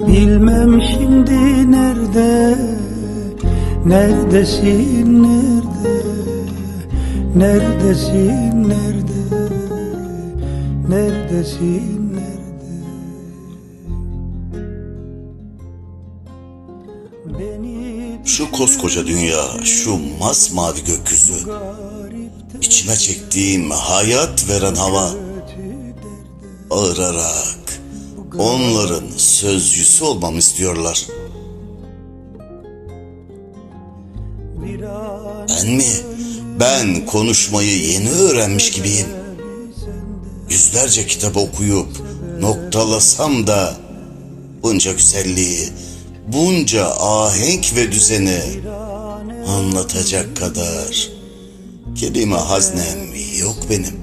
Bilmem şimdi nerede Neredesin nerede? Neredesin nerede? Neredesin nerede? Beni Şu koskoca dünya, şu masmavi gökyüzü, içime çektiğim hayat veren hava, ağırarak onların sözcüsü olmamı istiyorlar. Ben mi? Ben konuşmayı yeni öğrenmiş gibiyim. Yüzlerce kitap okuyup noktalasam da bunca güzelliği, bunca ahenk ve düzeni anlatacak kadar kelime haznem yok benim.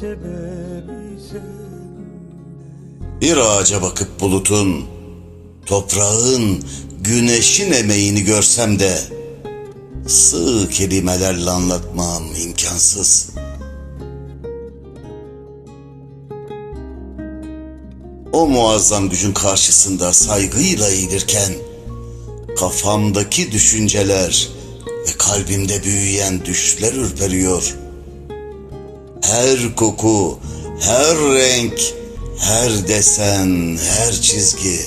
sebebi Bir ağaca bakıp bulutun, toprağın, güneşin emeğini görsem de sığ kelimelerle anlatmam imkansız. O muazzam gücün karşısında saygıyla eğilirken kafamdaki düşünceler ve kalbimde büyüyen düşler ürperiyor. Her koku, her renk, her desen, her çizgi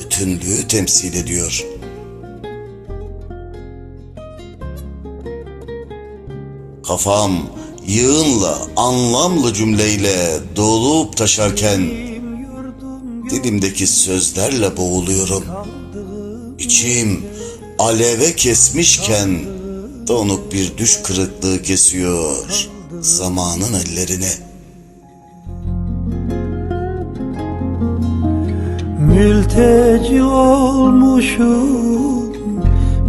bütünlüğü temsil ediyor. Kafam yığınla, anlamlı cümleyle dolup taşarken dilimdeki sözlerle boğuluyorum. İçim aleve kesmişken donuk bir düş kırıklığı kesiyor zamanın ellerini. Mülteci olmuşum.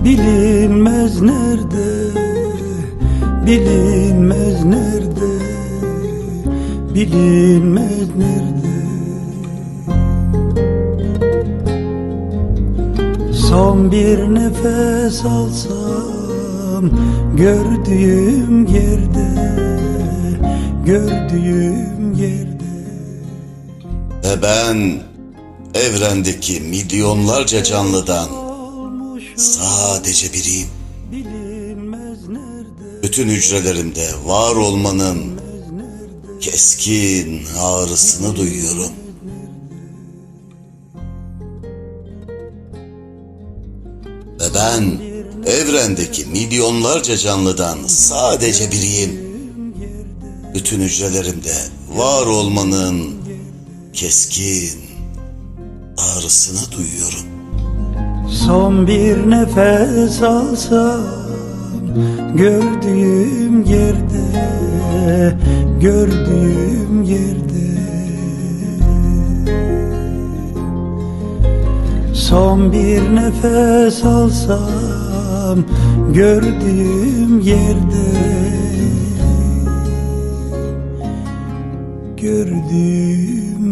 Bilinmez nerede bilinmez nerede bilinmez nerede? Son bir nefes alsam gördüğüm yerde gördüğüm yerde. Ve ben evrendeki milyonlarca canlıdan sadece biriyim. Bütün hücrelerimde var olmanın keskin ağrısını duyuyorum. Ve ben evrendeki milyonlarca canlıdan sadece biriyim. Bütün hücrelerimde var olmanın keskin ağrısını duyuyorum. Son bir nefes alsam gördüğüm yerde gördüğüm yerde Son bir nefes alsam gördüğüm yerde gördüğüm